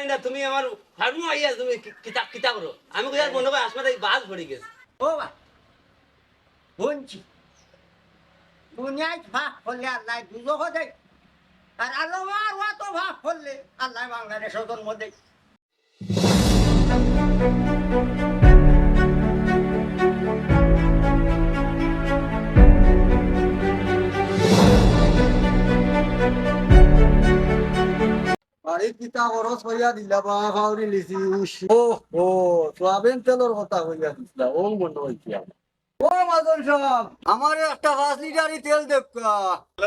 পারি না তুমি আমার ফার্মু আইয়া তুমি কিতাব কিতাব করো। আমি আর মনে হয় আসমাতে বাস পড়ে গেছে। ও বা বঞ্চি দুনিয়ায় ভাগ করলে আল্লাহ দুজো দেয়। আর আলোমার ওয়া তো ভাগ করলে আল্লাহ বাংলাদেশের জন্ম দেয় বাড়ির খরচ হইয়া দিলা বা খাওয়ারি লিছি ও ও সোয়াবিন তেলের কথা হইয়া দিছিলা ও মনে হইছে ও মাদন সাহেব আমার একটা পাঁচ লিটারই তেল দেখা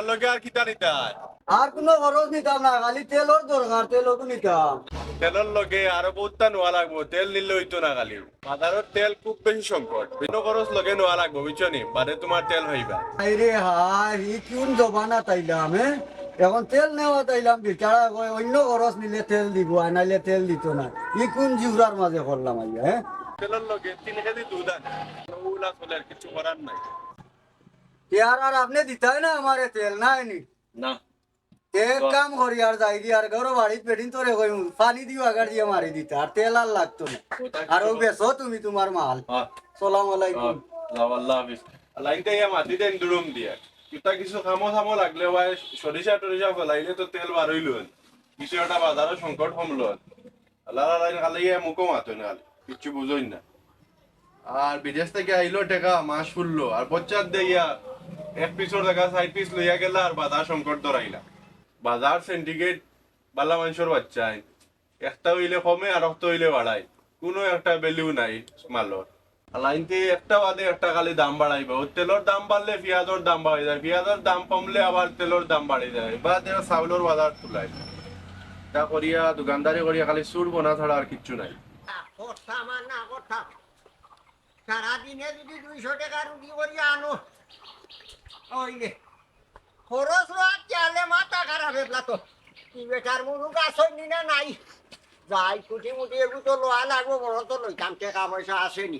লগে আর কিতা নিতাই আর কোনো খরচ নিতাম না খালি তেলর দরকার তেলও নিতাম। তেলের লগে আরও বহুতটা নোয়া লাগবো তেল নিলে হইতো না খালি। বাজারের তেল খুব বেশি সংকট বিভিন্ন খরচ লগে নোয়া লাগবো বুঝছ নি? বাদে তোমার তেল হইবা। আরে হাই ই কোন জবানা তাইলাম হে এখন তেল নেওয়া তাইলাম বিচারা কয় অন্য খরচ নিলে তেল দিব আর নাইলে তেল দিত না। ই কোন জিউরার মাঝে করলাম আইয়া হ্যাঁ? তেলের লগে তিন কেজি দুধ আনে। ওগুলা চলে আর কিছু করার নাই। ইয়ার আর আপনি দিতাই না আমারে তেল নাই নি? না। এক কাম করি আর যাই দি আর ঘর বাড়িত পেটিন তোরে কই পানি দিও আগার দিয়ে মারি দিতা আর তেল আর লাগতো না। আর ও তুমি তোমার মাল। সালাম আলাইকুম। আল্লাহ হাফিজ। লাইনটা মাটি দেন দুরুম দিয়া। কিতা কিছু কামো সামো লাগলে ভাই সরিষা টরিষা ফেলাইলে তো তেল বার হইল কিছু একটা বাজারের সংকট কমল আল্লাহ লাইন খালি মুখো খালি, কিচ্ছু বুঝোই না আর বিদেশ থেকে আইলো টাকা মাস ফুললো। আর পশ্চাৎ দিয়া এক পিসর টাকা সাইড পিস লইয়া গেল আর বাজার সংকট ধরাইলা বাজার সিন্ডিকেট বালা মানুষের বাচ্চাই, একটা হইলে কমে আর একটা হইলে বাড়ায় কোনো একটা ভ্যালু নাই মালর লাইনতে একটা বাদে একটা খালি দাম বাড়াইবে। ও তেলের দাম বাড়লে পেঁয়াজের দাম বাড়ে যায় পেঁয়াজের দাম কমলে আবার তেলের দাম বাড়ে যায় বা তেল চাউলের বাজার তুলাই তা করিয়া, দোকানদারি করিয়া খালি সুর বোনা ছাড়া আর কিচ্ছু নাই। সারাদিনে যদি দুইশো টাকা রুগী করি আনো। ওইলে খরচ রাত চালে মাথা খারাপ হয়ে তো। বেটার মুরুগ আসনি না নাই? যাই কুটি মুটি, এগুলো তো লোয়া লাগবো, বড় তো লইতাম, টাকা পয়সা আসেনি।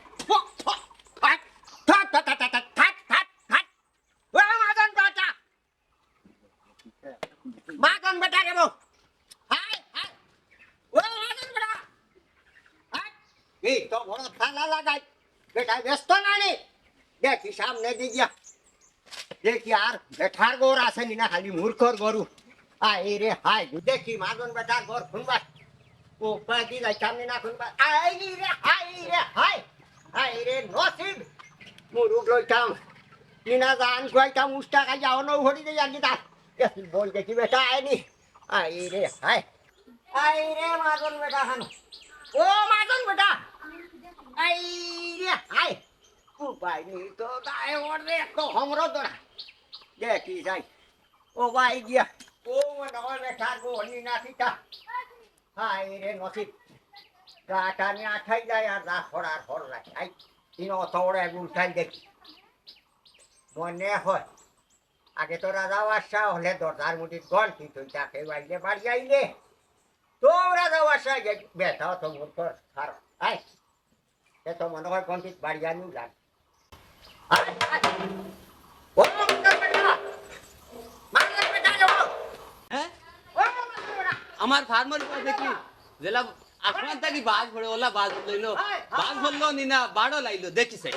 બેટા બેસતો ના નહીં દેખ હિસાબ ને દઈ ગયા. દેખ યાર બેઠાર ગોરા છે ને ખાલી મૂર્ખોર ગોરું. આ એ રે, હાય દેખી માગોન બેઠાર ગોર ખુંબા ઓ પાડી લા ચામની ના ખુંબા આ એ રે હાય રે, હાય. હાય રે નોસીબ મોરું ગ્લો ચામ નીના જાન કોઈ ચામ ઉસ્ટા કા જાવનો હોડી દે યાર ગીતા. એ બોલ દેખી બેટા આ ની આ એ રે, હાય. આ એ રે માગોન બેટા હાનો. ઓ માગોન બેટા আই রে তোরা দেখি যাই ও ভাই গিয়া ও মনে হয় বেঠা নাসিটা হাই রে নসিব গাটা নিয়ে যায় আর যা হরার হর রাখে আই দেখি মনে হয় আগে তো রাজা বাদশাহ হলে দরজার মুটির গন কিন্তু তাকে বাইরে বাড়ি আইলে তো রাজা বাদশাহ বেটা অত মূর্খ ছাড় আয় মনে হয় গন্টিত বাড়ি আনিও যান হ্যাঁ আমার ফার্মার উপর দেখি জেলা আসমান থাকি বাঘ ভরে ওলা বাঘ লইলো বাঘ ধরলো নি না বাড়ো লাইলো দেখিছে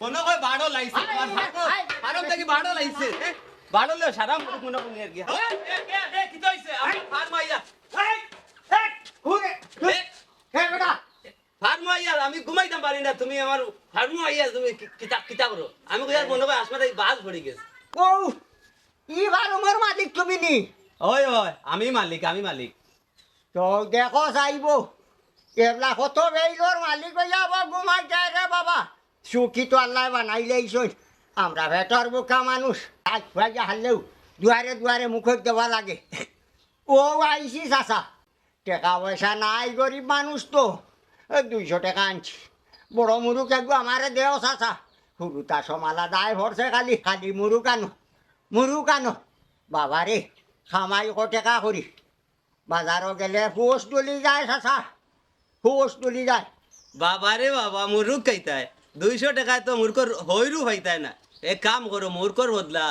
কোনো কয় বাড়ো লাইছে আমার ফার্ম থেকে বাড়ো লাইছে হ্যাঁ? বাড়ো লো সারা মুখ মনে কোন এর গিয়া কি হইছে আমার ফার্ম আইয়া ফার্ম আইয়া আমি ঘুমাইতাম পারি না। তুমি আমার ফার্ম আইয়া তুমি কিতাব কিতাব করো আমি কই আর মনে হয় আসমাতে বাঘ ভরে গেছে। ও ইবার আমার মালিক তুমি নি? ওই ওই আমি মালিক আমি মালিক। তো দেখো যাইব। এবলা কত বেইলোর মালিক হইয়া আবার ঘুমাই যায় রে বাবা। সুখী তো আল্লাহ বানাইলেইছই আমরা ভেটর বোকা মানুষ। আজ খুয়াইয়া হারলেও দুয়ারে দুয়ারে মুখত দেওয়া লাগে। ও আইসি চাচা। টাকা পয়সা নাই গরিব মানুষ তো। দুইশো টাকা আনছি। বড় মুরুক একগু আমারে দেও, চাচা। সৰুতা সমালা দায় ভরছে খালি খালি মুরুক আনো মুরুক আনো। বাবা রে, খামাই কটেকা করি? বাজারও গেলে ফুস তুলি যায়, চাচা। ফুস তুলি যায়। বাবারে বাবা, মুরুখ খাইতায় দুইশো টাকায় তো মুরকর হইরু হইতায় না। এক কাম করো মুরকর বদলা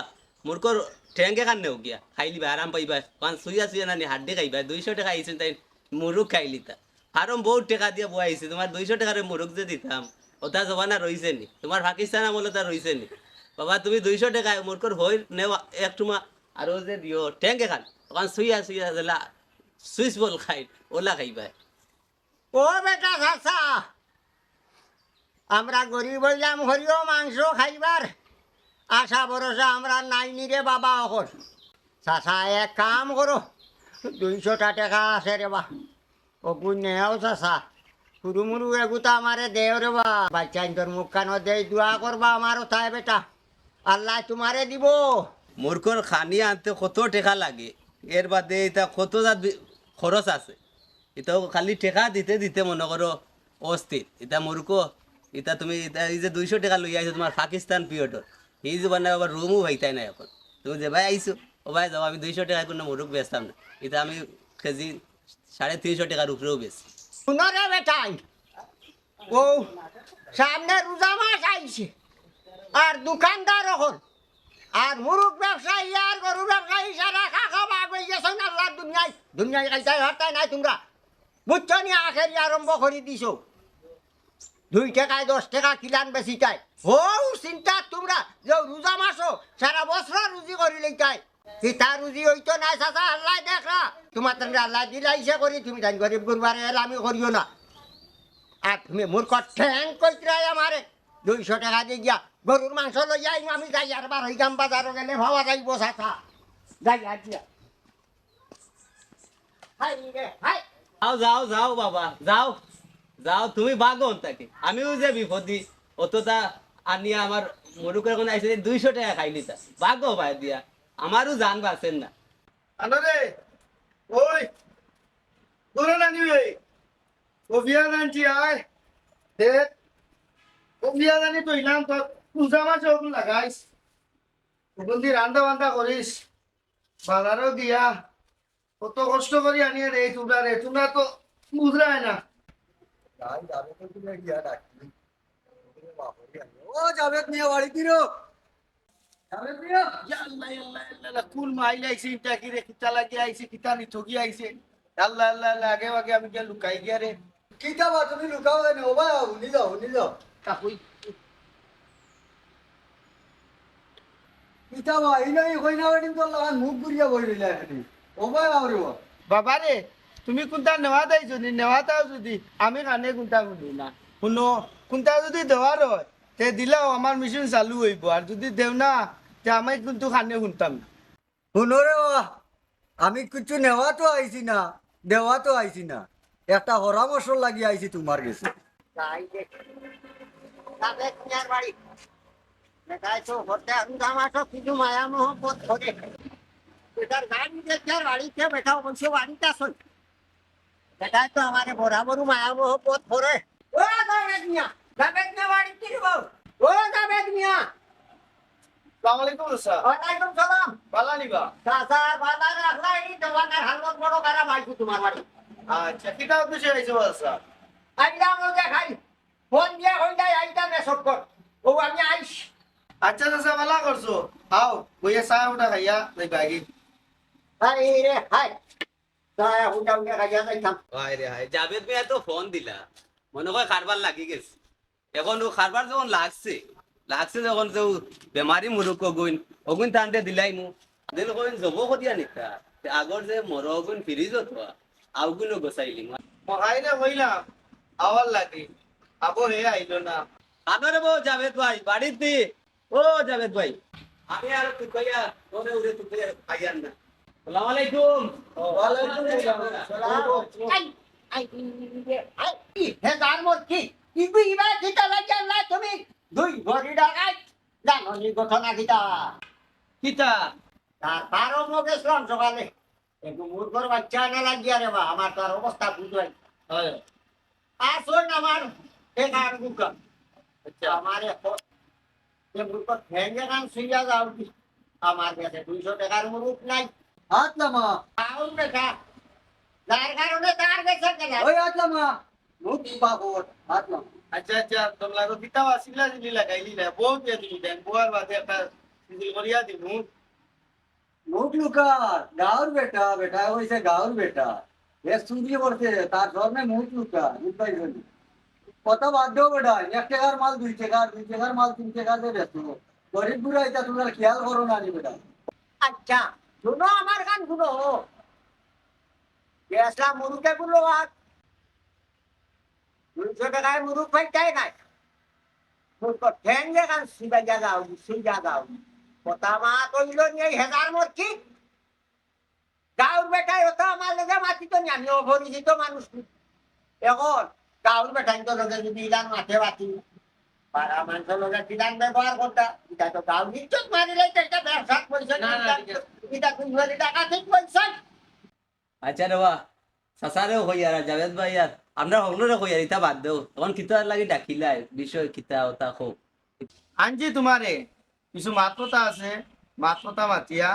মুরকর ঠেঙ্গে কান্নে গিয়া খাইলি বা আরাম পাইবা। পাঁচ সুইয়া সুইয়া নানি হাড্ডি খাইবা। দুইশো টাকা আইছেন তাই মুরুখ খাইলি তা কারণ বহুত টাকা দিয়ে বই আইছে তোমার দুইশো টাকার মুরুখ যে দিতাম ওটা জমানা রইছে নি? তোমার পাকিস্তান আমলে তা রইছে নি? বাবা, তুমি দুইশো টাকায় মুরকর হই নেওয়া এক টুমা আর ও যে দিও ঠেঙ্গে খান তখন সুইয়া সুইয়া দিলা সুইচ বল খাই ওলা খাইবা ও বেটা চাচা, আমরা গরিব হইলাম হরিও মাংস খাইবার। আশা ভরসা আমরা নাইনি রে বাবা অকল চাচা, এক কাম করো, দুইশোটা টাকা আছে রে বা। অপু নেও চাচা সরু মুরু এগুতা আমারে দেও রে বা বাচ্চা তোর মুখ কানো দেই দোয়া করবা আমারও তাই বেটা আল্লাহ তোমারে দিব মূর্খর খানি আনতে কত টেকা লাগে এর বাদে এটা কত জাত খরচ আছে এটা খালি টেকা দিতে দিতে মনে করো অস্থির এটা মূর্খ এটা তুমি এই যে দুইশো টাকা লই আইছো তোমার পাকিস্তান পিরিয়ডর এই যে মানে আবার রুমও ভাইতাই না এখন তুমি যে ভাই আইছো ও ভাই যাও আমি দুইশো টাকা কোনো মুরুখ বেচতাম না এটা আমি কেজি সাড়ে তিনশো টাকার উপরেও বেশি। শুনরে বেটাই। ও, সামনে রোজা মাস আইছে, আর দোকানদার হল আর মুরুখ ব্যবসায়ী আর গরু ব্যবসায়ী সারা খা খাবা হয়ে না আল্লাহ দুনিয়ায় দুনিয়ায় খাইতাই হারতাই নাই তোমরা? বুঝছ নি আখেরি আরম্ভ করে দিছো? দুই টাকায় দশ টাকা কিলান বেশি চাই। ও, চিন্তা তোমরা যে রোজা মাসও সারা বছর রুজি করি লইতাই সীতা রুজি হইতো নাই চাচা, আল্লাহ দেখা। তোমার তুমি আল্লাহ দিলাইছে করি তুমি গরিব গুরবারে এলামি করিও না। আর তুমি আমারে, দুইশো টাকা দিয়ে গিয়া গরুর মাংস লই আমি যাই আর বার বাজারও গেলে ভাবা যাইব, চাচা। যাই আর দিয়া যাও যাও যাও, বাবা, যাও। যাও, তুমি বাগন তাকে। আমিও যে বিপদি, অতটা আনিয়া আমার মুরুকের কোনো আইসে দুইশো টাকা খাইলি তা। বাগো ভাই দিয়া। আমারও জান বাঁচেন না। আরে ওই তোরা নানি ওই ও বিয়া জানছি আয়। দেখ ও বিয়া জানি তো ইলাম তো পূজা ওগুলো লাগাইস। ওগুলো দিয়ে রান্দা বান্দা করিস। বাজারও দিয়া। কত কষ্ট করি আনিয়ে রে তোমরা রে তোমরা তো বুঝরায় না। ও জাভেদ মিয়া বাড়ি কিরো লুকাই গিয়া রে। কিতা তুমি লুকাও জানি? ও ভাই উনি যাও উনি যাও। কাকুই কিতা বা কইনা বাড়ি তো লাগান মুখ গুরিয়া বই রইলা এখানে। ও ভাই আউরে বা। বাবারে তুমি কোনটা নেওয়া দেয় যদি নেওয়া যদি আমি কানে কোনটা শুনি না। শুনো কোনটা যদি দেওয়ার হয় তে দিলেও আমার মেশিন চালু হইব আর যদি দেও না তে আমি কিন্তু কানে শুনতাম না শুনো রে আমি কিছু। নেওয়া তো আইছি না দেওয়া তো আইছি না একটা পরামর্শ লাগি আইছি তোমার কাছে দেখাই তো আমারে বরাবর মায়া করে ও জাবেদ জাবেদ মিয়া বাড়ি কি বউ। ও জাবেদ মিয়া সালাম আলাইকুম স্যার। ওয়ালাইকুম সালাম। ভালো নিবা চাচা বাজার রাখলা এই দোকানের হালত বড় খারাপ আইছি তোমার বাড়ি? আচ্ছা কিটা উদ্দেশ্যে আইছো স্যার? আইলাম ও দেখাই। ফোন দিয়া হই যায় আইতা মেসব কর। ও আমি আইস। আচ্ছা চাচা ভালো করছ। আও বইয়া চা উঠা খাইয়া যাইবা আগে আরে রে হাই। তাই হুটা হুটা খাইয়া যাইতাম। রে হায় জাভেদ মিয়া তো ফোন দিলা। মনে হয় কারবার লাগি গেছে। এখন ও কারবার যখন লাগছে লাগছে যখন যে বেমারি মুরুক অগুন অগুন টানতে দিলাই মু দিল কইন জব করিয়া নিতা তে আগর যে মর অগুন ফিরিজ তো আউগুনো গোসাইলি মহাইরে হইলাম আওয়ার লাগে আবো হে আইলো না আদরে বউ জাভেদ ভাই বাড়িতে ও জাভেদ ভাই আমি আর তুই কইয়া তোরে উড়ে তুই কইয়া খাইয়ান না আসসালামু আলাইকুম আই আই আই হে দার মোর কি ইবি ইবা গীতা। আচ্ছা, লাগিয়া লাই তুমি দুই ভরি ডাকাই জানো নি ঘটনা গীতা গীতা তার তারও মুখ ইসলাম সকালে একটু মূর্খর বাচ্চা না লাগিয়া রে বা আমার অবস্থা বুঝাই আর শোন আমার এক আর বুকা আমার মূর্খ ঠেঙ্গে কান যাও আমার কাছে দুইশো টাকার মুরুখ নাই হাত নামা আউন দেখা যার কারণে তার কাছে গেলাম ওই আচ্ছা, হাত নামা আচ্ছা আচ্ছা তোমরা তো কিতাব আসিলা দিলি লাগাইলি না বউ দিয়ে দিলি দেন বউয়ার বাদে একটা সিজিল করিয়া দিমু মুখ লুকার গাঁর বেটা বেটা হয়েছে গাঁর বেটা। এ চুরি করছে তার ধর্মে মুখ লুকা পারছি কথা বাদ দেও বেটা এক টাকার মাল দুই টাকার দুই টাকার মাল তিন টাকা দিয়ে ব্যস্ত গরিব বুড়া এটা তোমরা খেয়াল করো না নি বেটা। আচ্ছা শুনো আমার গান শুনো। গ্যাসলা মুরুকে গুলো আর দুইশো টাকায় মুরুখ ফাইটাই নাই? মুরুখ ঠেঙ্গে গান সিবা জাগাও সেই জাগাও কথা মা তৈল নিয়ে হেজার মরছি গাঁর বেটাই হতো আমার লেগে মাতি তো আমি অপরিচিত মানুষ এখন গাঁর বেটাই তো লোকে যদি ইলান মাঠে বাতি পাড়া মানুষের লোকে কিলান ব্যবহার করতা এটা তো গাঁর নিশ্চয় মারিলে এটা ব্যবসা পয়সা। এটা ধরে টাকা ঠিক পয়সা আচ্ছা রে বা সাসারেও হই আর জাভেদ ভাই আর আমরা বাদ দেও তখন কিতা লাগি ডাকিলাই বিষয় কিতা ওতা খো আনছি তোমারে কিছু মাত্রতা আছে মাত্রতা মাতিয়া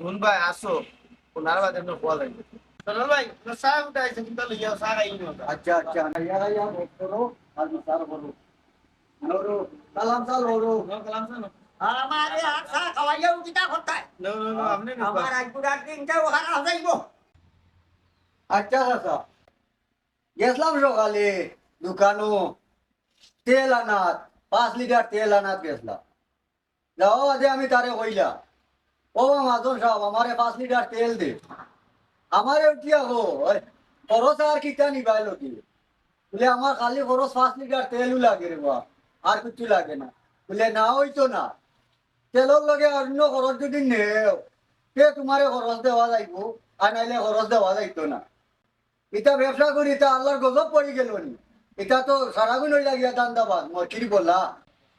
শুনবাই আসো। শোনার বাদে এমনি খোয়া লাগবে চলো ভাই চাহ উঠাইছে কিন্তু খাই আচ্ছা আচ্ছা ইয়া ইয়া ভোট করো আর করো নরো সালাম সাল ওরো কালাম আমারে নো নো নো আপনি আমার আজকুড়ার দিনটা ওখানে যাইব আচ্ছা চাচা গেছিলাম সকালে, দোকানো, তেল আনাত, পাঁচ লিটার তেল আনাত গেছিলাম যাও, আজে আমি তারে কইলা ও মাজন সাহেব আমারে পাঁচ লিটার তেল দে। আমারে উঠিয়া হো ওই খরচ আর কিটা নিবাইল কি বলে আমার খালি খরচ পাঁচ লিটার তেলও লাগে রে বা আর কিছু লাগে না। বলে, না হইতো না। তেলের লগে অন্য খরচ যদি নেও কে তোমারে খরচ দেওয়া যাইব আর নাইলে খরচ দেওয়া যাইতো না। এটা ব্যবসা করি এটা আল্লাহর গজব পড়ে গেল এটা তো সারাগুন হয়ে লাগিয়া দান্দাবাদ, মরকিরি বললা।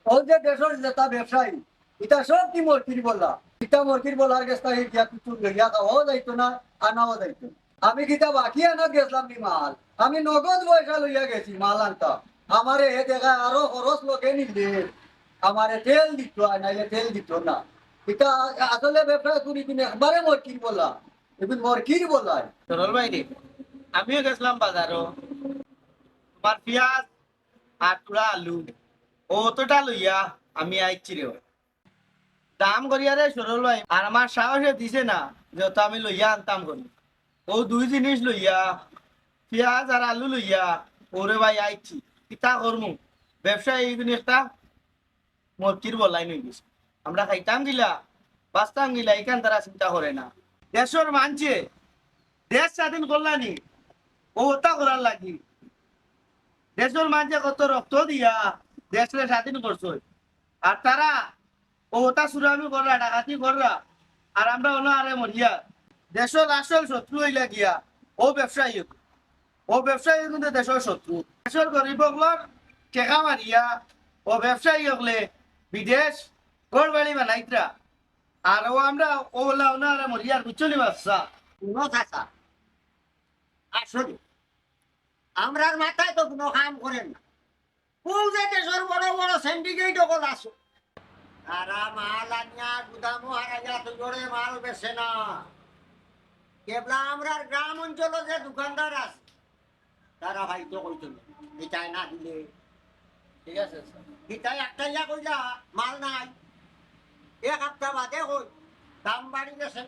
ও যে দেশের যেটা ব্যবসায়ী এটা সব কি মরকিরি বললা? এটা মরকির বলার গেছটা ইয়া কিছু লইয়া খাওয়াও যাইতো না, আনাও যাইতো। আমি কিতা বাকি আনা গেছিলাম নি মাল? আমি নগদ পয়সা লইয়া গেছি মাল আনতাম আমারে এ দেখা আরও খরচ লোকে নিলে। আমারে তেল দিত নাইলে তেল দিত না। এটা আসলে ব্যবসা করি কিনে একবারে মরকির বললা। এবার মরকির বললাই। সরল ভাই আমিও গেছিলাম বাজারও। তোমার পেঁয়াজ আর টুরা আলু। অতটা লইয়া আমি আইছি রে দাম করিয়া রে সরল ভাই আর আমার সাহসে দিছে না, যত আমি লইয়া আনতাম করি ও দুই জিনিস লইয়া পেঁয়াজ আর আলু লইয়া ওরে ভাই আইছি। কিতা করমু ব্যবসা এই জিনিসটা মরকির বলাই নই গেছে। আমরা খাইতাম গিলা, বাঁচতাম গিলা এখান তারা চিন্তা করে না। দেশের মানছে, দেশ স্বাধীন করলানি ও করার লাগি দেশের মানুষে কত রক্ত দিয়া দেশকে স্বাধীন করছ আর তারা ওটা সুরামি কররা ডাকাতি কররা আর আমরা হলো আরে মরিয়া দেশের আসল শত্রু হইলা গিয়া ও ব্যবসায়ী ও ব্যবসায়ী কিন্তু দেশের শত্রু। দেশের গরিবগুলোর টেকা মারিয়া ও ব্যবসায়ী হলে বিদেশ গড় বাড়ি বানাইতরা। আর ও আমরা ও হলা ওনা আরে মরিয়ার বুঝলি কোনো থাকা আসলে আমরার মাথায় তো কোনো কাম করেন না। কোন যে দেশের বড় বড় সিন্ডিকেট সকল আসো তারা মাল আনিয়া গুদামো হারাইয়া তো জোরে মাল বেছে না। কেবলা আমরার গ্রাম অঞ্চল যে দোকানদার আছে, তারা হয়তো কইতো এটাই না দিলে। ঠিক আছে? এটাই একটা ইয়া কইলা, মাল নাই। এক সপ্তাহ বাদে কই, দাম বাড়ি গেছে।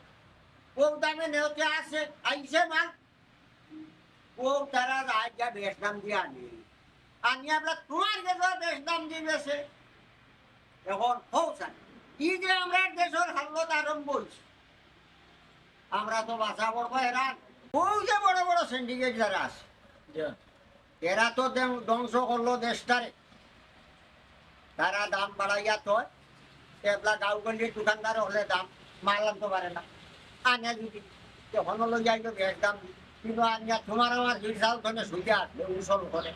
কোন দামে নেওতে আছে আইছে মাল। ও তারা রাজা বেশ দাম দিয়ে আনি আনি আমরা তোমার কাছে বেশ দাম দিয়ে গেছে। এখন পৌঁছান ই যে আমরা দেশের হালত আরম্ভ হয়েছে আমরা তো বাসা পড়ব এরান ওই যে বড় বড় সিন্ডিকেট যারা আছে এরা তো ধ্বংস করল দেশটারে। তারা দাম বাড়াইয়া তো এবলা গাঁও দোকানদার হলে দাম মাল আনতে পারে না। আনিয়া যদি তখন হলো যাইতো বেশ দাম দি। কিন্তু আনিয়া তোমার আমার দুই সাল ধরে সুইয়া আসবে উসল করে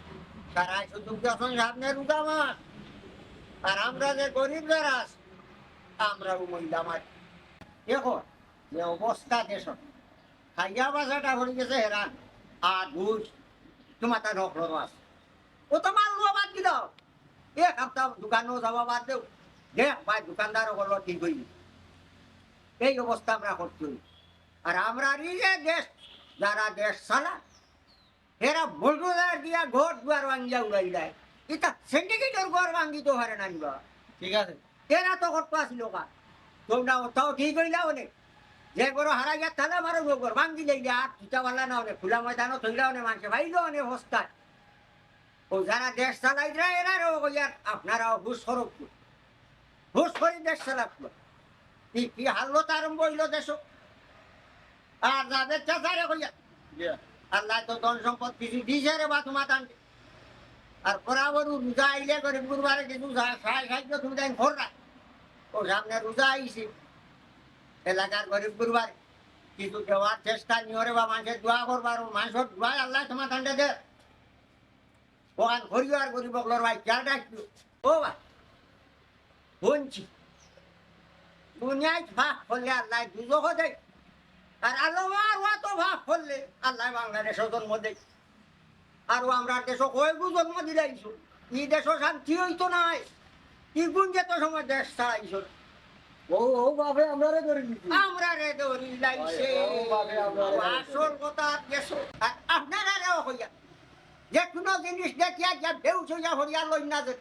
তারা শুধু যখন সামনে রুগা মাছ আর আমরা যে গরিব যারা আমরা মহিলা মাছ এখন যে অবস্থা দেশ খাইয়া বাসাটা ভরে গেছে হেরান আর ঘুষ তোমার তার নকল মাছ ও তো মাল বাদ দিল। এক সপ্তাহ দোকানও যাওয়া বাদ দেও। দেখ ভাই দোকানদার হলো ঠিক হইনি। এই অবস্থা আমরা হই। আর আমরা এই যে দেশ যারা দেশ চালা এরা বুলডোজার দিয়া ঘর দুয়ার ভাঙ্গিয়া উড়াই দেয়। এটা সিন্ডিকেটের ঘর ভাঙ্গি তো হারে নানিবা ঠিক আছে। এরা তো করতে আসিল কা তোমরা ওটাও ঠিক হইলা অনেক যে গরো হারাই গিয়া তাহলে মারো ঘর ভাঙ্গি যাইলে আর পিঠাওয়ালা না অনেক খোলা ময়দানও থইলা অনেক মানুষে ভাইলো অনেক হস্তায় ও যারা দেশ চালাই যায় এরা ইয়ার আপনারাও ঘুষ সরব ঘুষ করে দেশ চালাব কি কি হাল্লত আরম্ভ হইল দেশ আর যাদের চাচারে কইয়া। আল্লাহ তো ধন সম্পদ কিছু দিছে রে বা তোমার টানতে আর বরাবর রোজা আইলে গরিব গুরবারে কিছু খাই খাইতে তুমি তাই ঘর রাখ। ও সামনে রোজা আইছে। এলাকার গরিব গুরবারে কিছু দেওয়ার চেষ্টা নিয়রে বা মানুষের দোয়া করবার। মানুষের দোয়া আল্লাহ তোমার টানতে দে। ওখান করিও আর গরিব বকলর ভাই কে ডাকলো ও ভাই শুনছি। দুনিয়ায় ভাগ করলে আল্লাহ দুজক দেয়। আর আল্লাহ আর ওয়া তো ভাগ করলে আল্লাহ বাংলাদেশের জন্ম দেয়। আর ও আমরা দেশ কয়েকু জন্ম দিলাইছো ই দেশ শান্তি হইতো নাই ই গুণ যেত সময় দেশ ছাড়াইছো ভাবে আপনারা রেও যে কোনো জিনিস দেখিয়া যা ঢেউ ছইয়া হরিয়া লই না যে।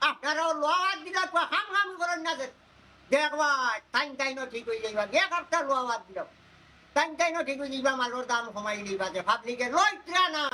আপনারাও লোয়া দিলা তো হাম হাম করেন না যে। দেখবা টাইম টাইম ঠিক হয়ে যাইবা। এক একটা লোয়া দিলাম। টাইম তাই ঠিক যাইবা মালের দাম কমাই দিবা যে পাবলিকে লয় না